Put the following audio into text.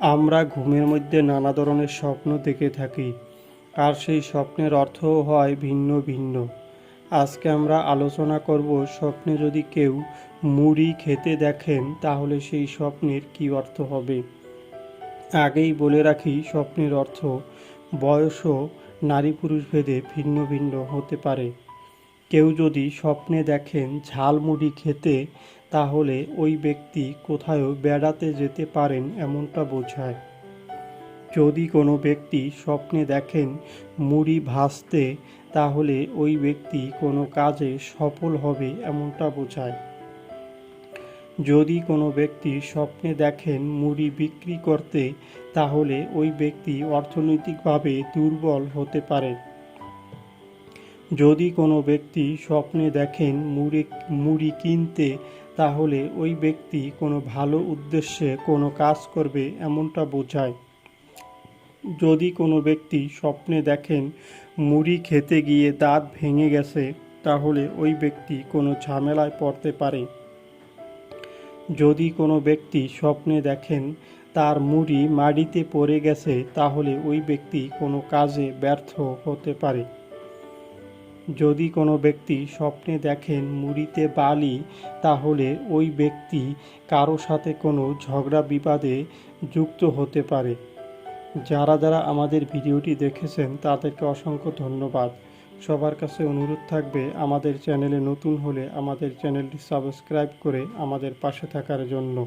আমরা ঘুমের মধ্যে নানা ধরনের স্বপ্ন দেখে থাকি, আর সেই স্বপ্নের অর্থও হয় ভিন্ন ভিন্ন। আজকে আমরা আলোচনা করব স্বপ্নে যদি কেউ মুড়ি খেতে দেখেন, তাহলে সেই স্বপ্নের কী অর্থ হবে? আগেই বলে রাখি, স্বপ্নের অর্থ বয়সও নারী পুরুষ ভেদে ভিন্ন ভিন্ন হতে পারে। কেউ যদি স্বপ্নে দেখেন ঝালমুড়ি খেতে তাহলে ওই ব্যক্তি কোথাও বেড়াতে যেতে পারেন এমনটা বোঝায়। যদি কোনো ব্যক্তি স্বপ্নে দেখেন মুড়ি ভাজতে, তাহলে ওই ব্যক্তি কোনো কাজে সফল হবে এমনটা বোঝায়। যদি কোনো ব্যক্তি স্বপ্নে দেখেন মুড়ি বিক্রি করতে, তাহলে ওই ব্যক্তি অর্থনৈতিকভাবে দুর্বল হতে পারে। যদি কোনো ব্যক্তি স্বপ্নে দেখেন মুড়ি মুড়ি কিনতে তাহলে ওই ব্যক্তি কোনো ভালো উদ্দেশ্যে কোনো কাজ করবে এমনটা বোঝায়। যদি কোনো ব্যক্তি স্বপ্নে দেখেন মুড়ি খেতে গিয়ে দাঁত ভেঙে গেছে, তাহলে ওই ব্যক্তি কোনো ঝামেলায় পড়তে পারে। যদি কোনো ব্যক্তি স্বপ্নে দেখেন তার মুড়ি মাটিতে পড়ে গেছে, তাহলে ওই ব্যক্তি কোনো কাজে ব্যর্থ হতে পারে। যদি কোনো ব্যক্তি স্বপ্নে দেখেন মুড়িতে বালি, তাহলে ওই ব্যক্তি কারও সাথে কোনো ঝগড়া বিবাদে যুক্ত হতে পারে। যারা যারা আমাদের ভিডিওটি দেখেছেন, তাদেরকে অসংখ্য ধন্যবাদ। সবার কাছে অনুরোধ থাকবে, আমাদের চ্যানেলে নতুন হলে আমাদের চ্যানেলটি সাবস্ক্রাইব করে আমাদের পাশে থাকার জন্য।